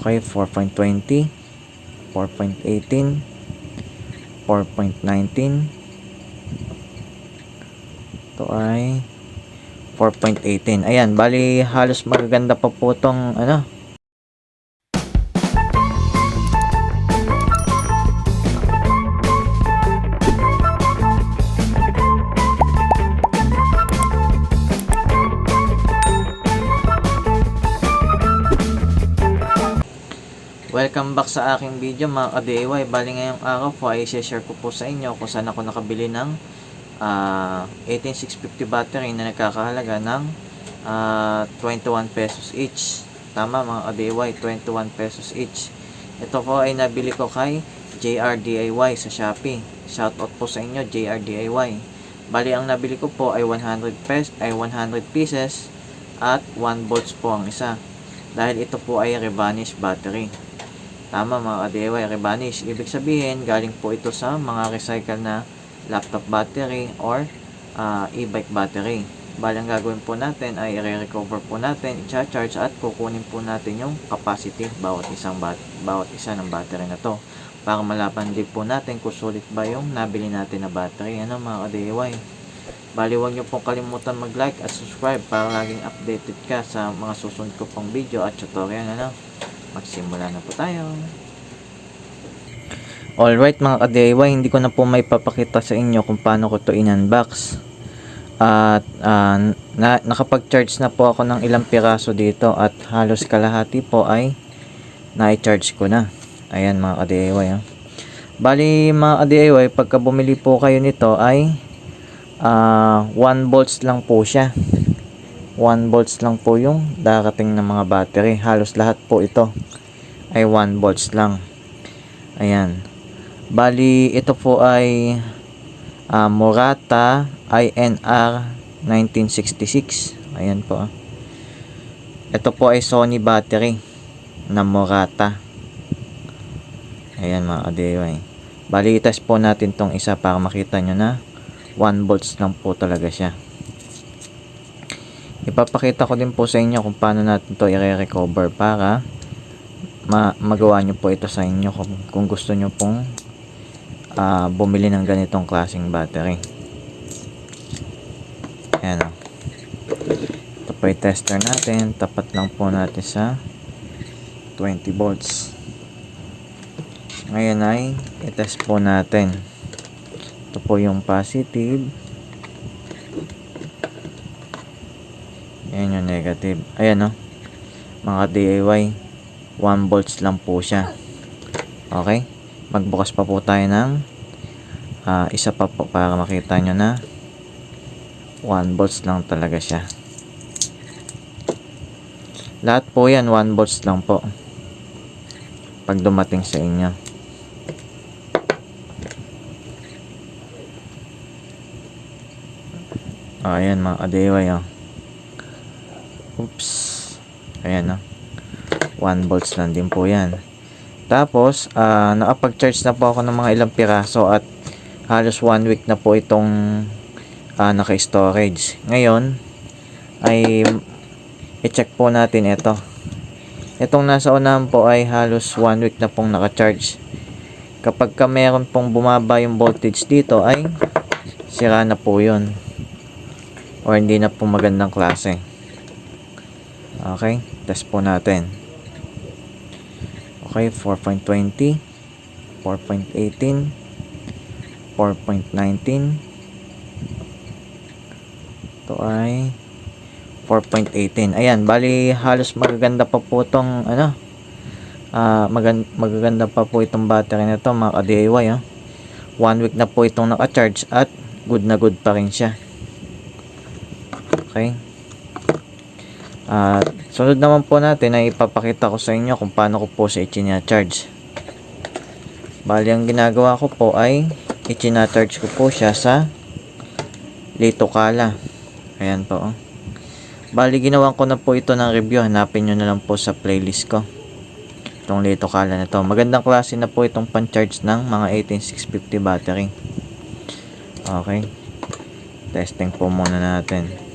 Okay, 4.20, 4.18, 4.19. Ito ay 4.18. Ayan, bali halos magaganda pa po tong ano. Welcome back sa aking video mga ka-DIY. Bali ngayong araw po ay share ko po sa inyo kung saan ako nakabili ng ah, 18650 battery na nagkakahalaga ng ah, 21 pesos each. Tama mga ka-DIY, 21 pesos each. Ito po ay nabili ko kay JR DIY sa Shopee. Shoutout po sa inyo JR DIY. Bali ang nabili ko po ay 100 pesos ay 100 pieces at 1 volts po ang isa. Dahil ito po ay revanished battery. Tama mga ka-DIY, rebanish. Ibig sabihin, galing po ito sa mga recycle na laptop battery or ah, e-bike battery. Bali, ang gagawin po natin ay i-recover po natin, i-charge at kukunin po natin yung capacity bawat isang bat bawat isa ng battery na to. Para malaman din po natin kung sulit ba yung nabili natin na battery. Ano mga ka-DIY? Bali, huwag niyo pong kalimutan mag-like at subscribe para laging updated ka sa mga susunod ko pong video at tutorial. Ano? Magsimula na po tayo. Alright mga ka-DIY, hindi ko na po may papakita sa inyo kung paano ko to in-unbox. At ah, na, nakapag-charge na po ako ng ilang piraso dito at halos kalahati po ay na-charge ko na. Ayan mga ka-DIY. ah. Bali mga ka-DIY, pagka bumili po kayo nito ay 1 volts lang po siya. 1 volts lang po yung darating ng mga battery. Halos lahat po ito ay 1 volts lang. Ayan. Bali, ito po ay ah, Murata INR 1966. Ayan po. Ito po ay Sony battery na Murata. Ayan mga ka-DIY. Bali, itest po natin tong isa para makita nyo na 1 volts lang po talaga siya. Ipapakita ko din po sa inyo kung paano natin to i-recover para ma magawa nyo po ito sa inyo kung, kung gusto nyo pong ah, bumili ng ganitong klaseng battery. Ayan o. Ito po yung tester natin. Tapat lang po natin sa 20 volts. Ngayon ay i-test po natin. Ito po yung positive. Yan yung negative. Ayan no. Mga DIY. 1 volts lang po siya. Okay? Magbukas pa po tayo ng ah, isa pa po para makita nyo na 1 volts lang talaga siya. Lahat po yan 1 volts lang po. Pag dumating sa inyo. Oh, ayan mga ka-DIY oh. Oops. Ayan, no. 1 volts lang din po yan. Tapos, ah nakapag-charge na po ako ng mga ilang piraso at halos 1 week na po itong ah, naka-storage. Ngayon, ay i-check po natin ito. Itong nasa unahan po ay halos 1 week na pong naka-charge. Kapag ka meron pong bumaba yung voltage dito ay sira na po yun. Or hindi na po magandang klase. Okay, test po natin. Okay, 4.20, 4.18, 4.19. Ito ay 4.18. Ayan, bali halos magaganda pa po itong ano, ah magan magaganda pa po itong battery na ito mga ka-DIY. Oh. One week na po itong naka-charge at good na good pa rin siya. Okay. At sunod naman po natin ay ipapakita ko sa inyo kung paano ko po siya i-charge. Bali ang ginagawa ko po ay i-charge ko po siya sa Litokala. Ayan po. Oh. Bali ginawan ko na po ito ng review. Hanapin nyo na lang po sa playlist ko. Itong Litokala na to. Magandang klase na po itong pan-charge ng mga 18650 battery. Okay. Testing po muna natin.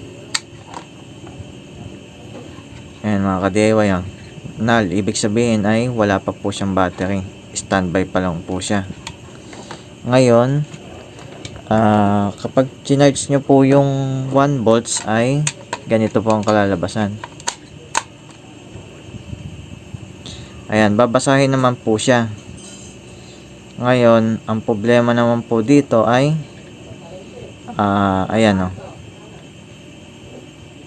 Ayan mga ka-DIY ah. null. Ibig sabihin ay wala pa po siyang battery. Standby pa lang po siya. Ngayon, ah kapag chinarge nyo po yung 1 volts ay ganito po ang kalalabasan. Ayan, babasahin naman po siya. Ngayon, ang problema naman po dito ay ah ayan o.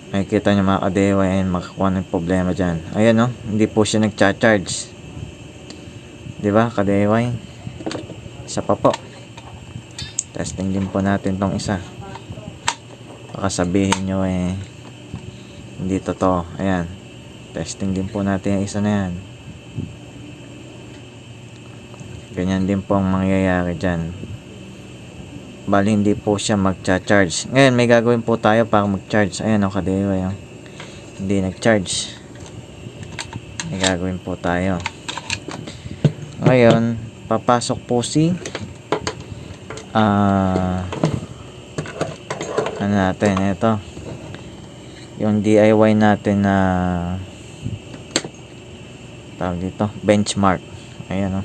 Makikita nyo mga kadewa, ayan, makakuha ng problema dyan. Ayan o, hindi po siya nagcha-charge. Di ba, kadeway? Isa pa po. Testing din po natin tong isa. Baka sabihin nyo eh, hindi totoo. Ayan. Testing din po natin yung isa na yan. Ganyan din po ang mangyayari dyan. Bali, hindi po siya magcha-charge. Ngayon, may gagawin po tayo para mag-charge. Ayan o, kadewa yung hindi nag-charge. May gagawin po tayo. Ngayon, papasok po si ah ano natin, ito. Yung DIY natin na tawag dito, benchmark. Ayan o.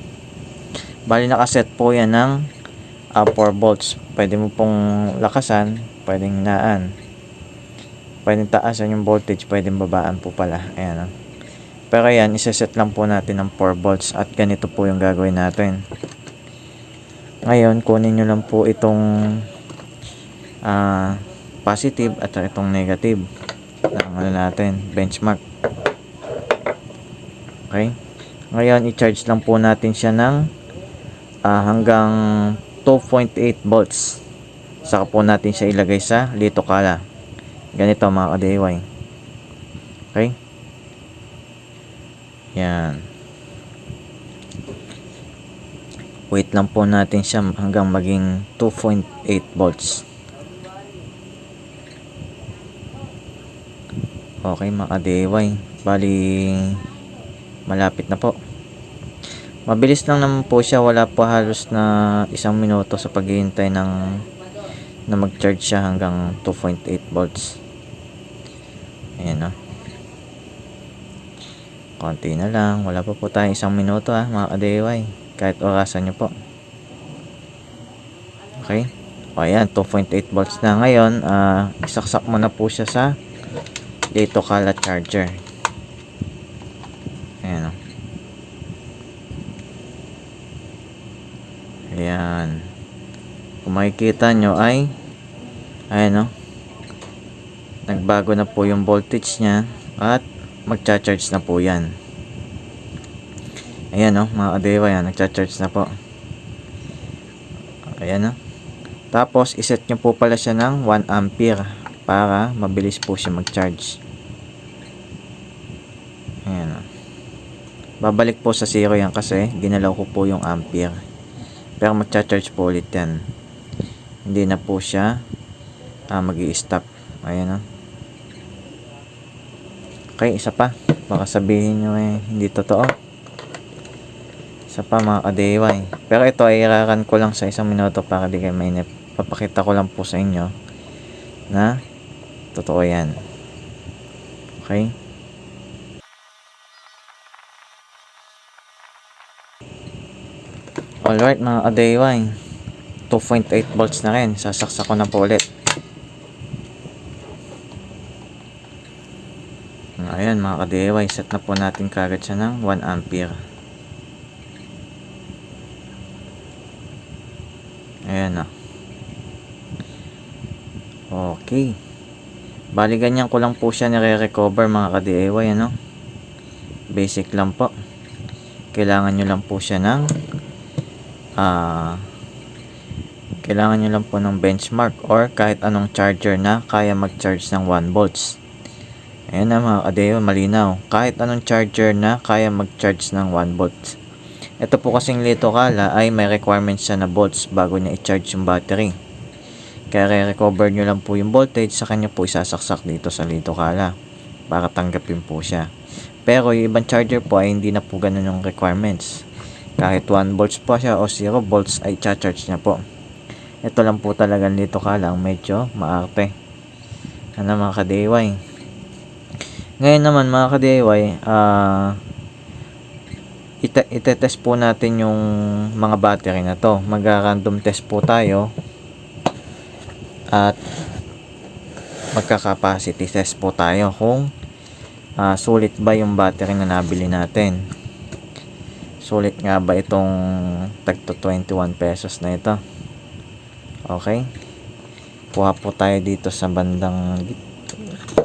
Bali, nakaset po yan ng uh, 4 volts. Pwede mo pong lakasan, pwedeng naan. Pwedeng taasan yung voltage, pwedeng babaan po pala. Ayan o. Pero yan, iseset lang po natin ng 4 volts at ganito po yung gagawin natin. Ngayon, kunin nyo lang po itong ah, positive at itong negative ng ano natin, benchmark. Okay? Ngayon, i-charge lang po natin siya ng ah, hanggang 2.8 volts. Saka po natin siya ilagay sa lito kala. Ganito mga ka-DIY. Okay? Yan. Wait lang po natin siya hanggang maging 2.8 volts. Okay mga ka-DIY. Bali, malapit na po. Mabilis lang naman po siya. Wala po halos na isang minuto sa paghihintay ng na mag-charge siya hanggang 2.8 volts. Ayan o. Konti na lang. Wala pa po tayo isang minuto ah, mga ka-DIY. Kahit orasan nyo po. Okay. O ayan, 2.8 volts na. Ngayon, ah, isaksak mo na po siya sa dito kala charger. Ayan o. Ayan. Kung makikita nyo ay ayan o. Nagbago na po yung voltage niya at magcha-charge na po yan. Ayan o, mga kadewa yan. Nagcha-charge na po. Ayan o. Tapos, iset nyo po pala siya ng 1 ampere para mabilis po siya mag-charge. Ayan o. Babalik po sa zero yan kasi ginalaw ko po yung ampere. Pero magcha-charge po ulit yan. Hindi na po siya ah, mag stop Ayan o. Okay, isa pa. Baka sabihin nyo eh, hindi totoo. Isa pa mga ka-DIY. Pero ito ay iraran ko lang sa isang minuto para di kayo mainip. Papakita ko lang po sa inyo na totoo yan. Okay? Alright mga ka-DIY. 2.8 volts na rin. Sasaksak ko na po ulit. Ayan mga ka-DIY, set na po natin kagad siya ng 1 ampere. Ayan na. Okay. Bali ganyan ko lang po siya nire-recover mga ka-DIY ano. Basic lang po. Kailangan nyo lang po siya ng ah kailangan nyo lang po ng benchmark or kahit anong charger na kaya mag-charge ng 1 volts. Ayan na mga kadeo, malinaw. Kahit anong charger na kaya mag-charge ng 1 volts. Ito po kasing Lito Kala ay may requirements siya na volts bago niya i-charge yung battery. Kaya re-recover nyo lang po yung voltage sa kanya po isasaksak dito sa Lito Kala para tanggapin po siya. Pero yung ibang charger po ay hindi na po ganun yung requirements. Kahit 1 volts po siya o 0 volts ay cha-charge niya po. Ito lang po talaga Lito Kala ang medyo maarte. Ano mga ka-DIY. Ngayon naman mga ka-DIY, ah ite- itetest po natin yung mga battery na to. Mag-random test po tayo. At magka-capacity test po tayo kung ah, sulit ba yung battery na nabili natin. Sulit nga ba itong tagto 21 pesos na ito? Okay. Kuha po tayo dito sa bandang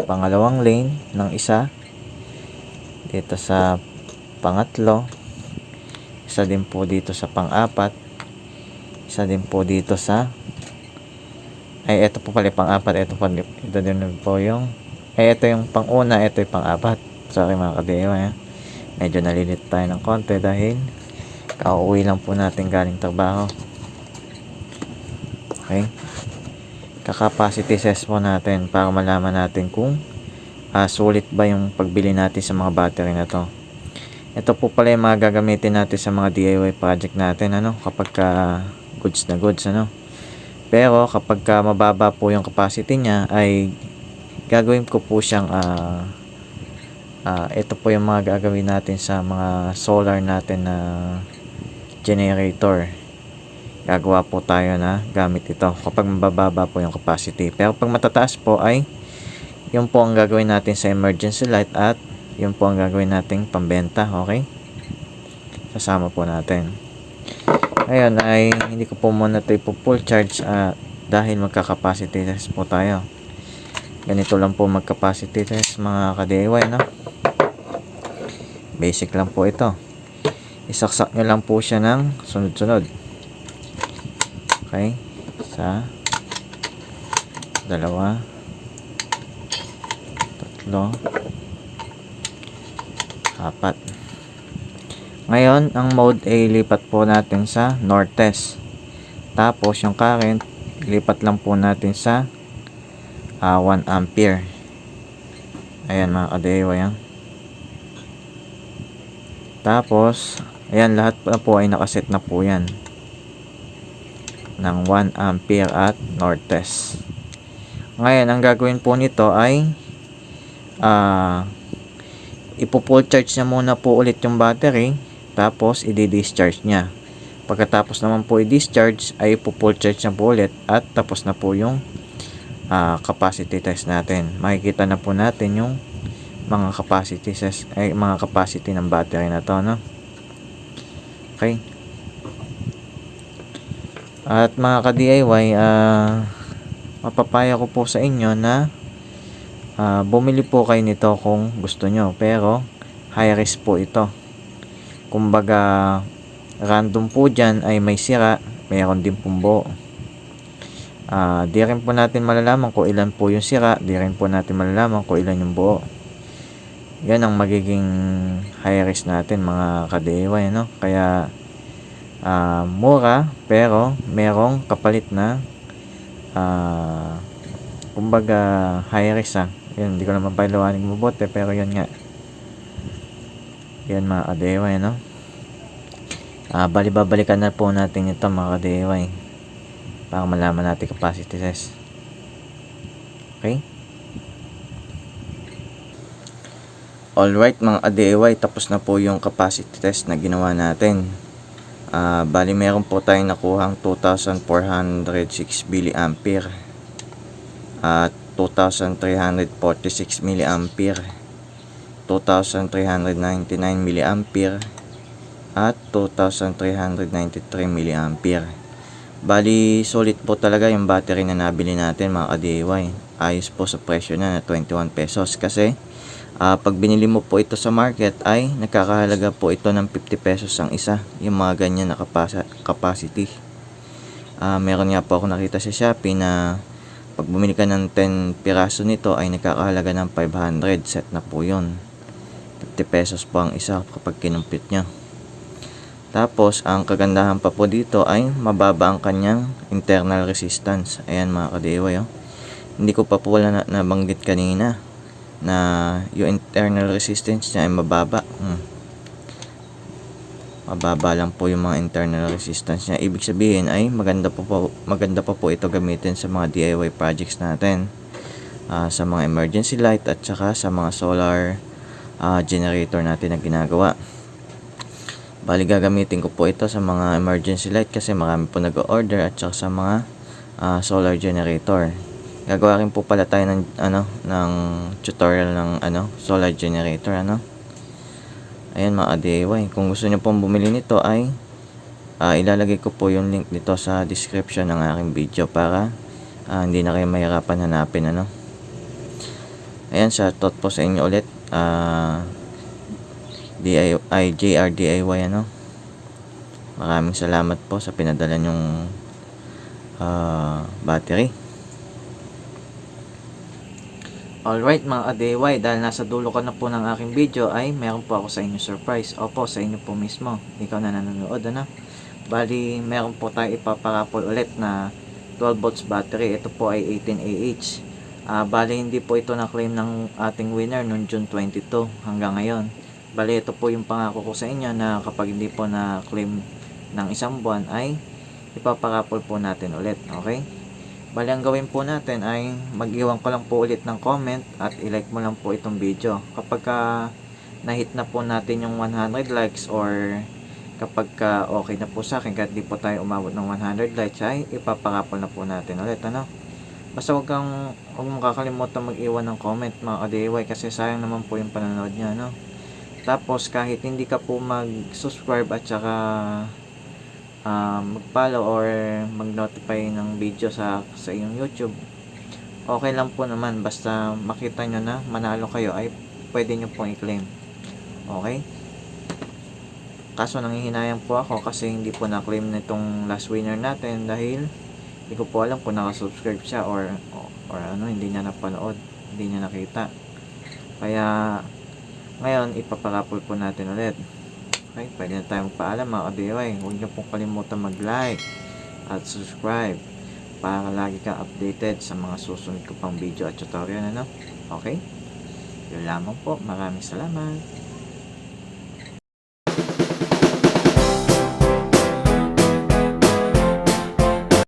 pangalawang lane ng isa. Dito sa pangatlo. Isa din po dito sa pang-apat. Isa din po dito sa ay ito po pala pang-apat, ito po ito din po yung eh ito yung pang-una, ito yung pang-apat. Sorry mga kadewa, eh. Medyo nalilit tayo ng konti dahil kauwi lang po natin galing trabaho. Okay. Kakapacity test po natin para malaman natin kung ah, sulit ba yung pagbili natin sa mga battery na to. Ito po pala yung mga gagamitin natin sa mga DIY project natin ano kapag ka goods na goods ano. Pero kapag ka mababa po yung capacity niya ay gagawin ko po siyang ah ah, ito po yung mga gagawin natin sa mga solar natin na generator. Gagawa po tayo na gamit ito kapag mabababa po yung capacity. Pero pag matataas po ay yun po ang gagawin natin sa emergency light at yun po ang gagawin nating pambenta. Okay? Sasama po natin. Ngayon ay hindi ko po muna ito ipo full charge ah, dahil magka-capacity test po tayo. Ganito lang po mag-capacity test mga ka-DIY no? Basic lang po ito. Isaksak nyo lang po siya ng sunod-sunod. Okay? Isa. Dalawa. Tatlo. Apat. Ngayon, ang mode A lipat po natin sa northeast. Tapos yung current, lipat lang po natin sa ah, 1 ampere. Ayan mga kadewa yan. Tapos, ayan lahat na po ay nakaset na po yan. Ng 1 ampere at northeast. Ngayon, ang gagawin po nito ay ah ipo-full charge niya muna po ulit yung battery tapos i-discharge niya. Pagkatapos naman po i-discharge ay ipo-full charge niya po ulit at tapos na po yung ah, capacity test natin. Makikita na po natin yung mga capacity ay mga capacity ng battery na to, no? Okay. At mga ka-DIY, ah mapapaya ko po sa inyo na ah, bumili po kayo nito kung gusto nyo. Pero, high risk po ito. Kumbaga, random po dyan ay may sira, mayroon din pong buo. Ah, di rin po natin malalaman kung ilan po yung sira, di rin po natin malalaman kung ilan yung buo. Yan ang magiging high risk natin mga ka-DIY, no? Kaya, ah, mura, pero merong kapalit na ah, kumbaga high risk ah. Yun, hindi ko naman paliwanag mabuti, pero yun nga. Yan mga ka-DIY, no? Ah, bali babalikan na po natin ito mga ka-DIY para malaman natin capacity test. Okay? Alright mga ka-DIY, tapos na po yung capacity test na ginawa natin. Ah, bali meron po tayong nakuhang 2,406 milliampere at 2,346 milliampere 2,399 milliampere at 2,393 milliampere Bali, solid po talaga yung battery na nabili natin mga ka-DIY. Ayos po sa presyo na na 21 pesos kasi ah, pag binili mo po ito sa market ay nakakahalaga po ito ng 50 pesos ang isa. Yung mga ganyan na capacity. Ah, meron nga po ako nakita sa Shopee na pag bumili ka ng 10 piraso nito ay nakakahalaga ng 500 set na po yun. 50 pesos po ang isa kapag kinumpit nyo. Tapos, ang kagandahan pa po dito ay mababa ang kanyang internal resistance. Ayan mga ka-DIY, oh. Hindi ko pa po wala na, nabanggit kanina na yung internal resistance niya ay mababa. Hmm. Mababa lang po yung mga internal resistance niya. Ibig sabihin ay maganda po, po maganda pa po ito gamitin sa mga DIY projects natin. Ah, sa mga emergency light at saka sa mga solar ah, generator natin na ginagawa. Bali gagamitin ko po ito sa mga emergency light kasi marami po nag-order at saka sa mga ah, solar generator. Gagawa rin po pala tayo ng ano ng tutorial ng ano solar generator ano. Ayan mga DIY. Kung gusto niyo pong bumili nito ay ah, ilalagay ko po yung link dito sa description ng aking video para ah, hindi na kayo mahirapan hanapin ano. Ayan, shoutout po sa inyo ulit. Ah, DIY, JR DIY ano. Maraming salamat po sa pinadala nyong ah, battery. Alright mga DIY, dahil nasa dulo ka na po ng aking video ay meron po ako sa inyo surprise. Opo, sa inyo po mismo. Ikaw na nanonood ano. Bali, meron po tayo ipaparapol ulit na 12 volts battery. Ito po ay 18AH. Ah, bali, hindi po ito na-claim ng ating winner noong June 22 hanggang ngayon. Bali, ito po yung pangako ko sa inyo na kapag hindi po na-claim ng isang buwan ay ipaparapol po natin ulit. Okay? Bali, ang gawin po natin ay mag-iwan ko lang po ulit ng comment at i-like mo lang po itong video. Kapag ka na-hit na po natin yung 100 likes or kapag ka okay na po sa akin kahit di po tayo umabot ng 100 likes ay ipaparapol na po natin ulit. Ano? Basta huwag kang huwag mong kakalimutan mag-iwan ng comment mga ka-DIY kasi sayang naman po yung panonood niya. No? Tapos kahit hindi ka po mag-subscribe at saka ah, mag-follow or mag-notify ng video sa sa iyong YouTube, okay lang po naman basta makita nyo na manalo kayo ay pwede nyo pong i-claim. Okay? Kaso nangihinayang po ako kasi hindi po na-claim nitong last winner natin dahil hindi ko po alam kung nakasubscribe siya or or ano, hindi niya napanood, hindi niya nakita. Kaya ngayon ipaparapol po natin ulit. Okay, pwede na tayo magpaalam mga ka-DIY. Huwag niyo pong kalimutan mag-like at subscribe para lagi kang updated sa mga susunod ko pang video at tutorial ano. Okay? Yun lamang po. Maraming salamat.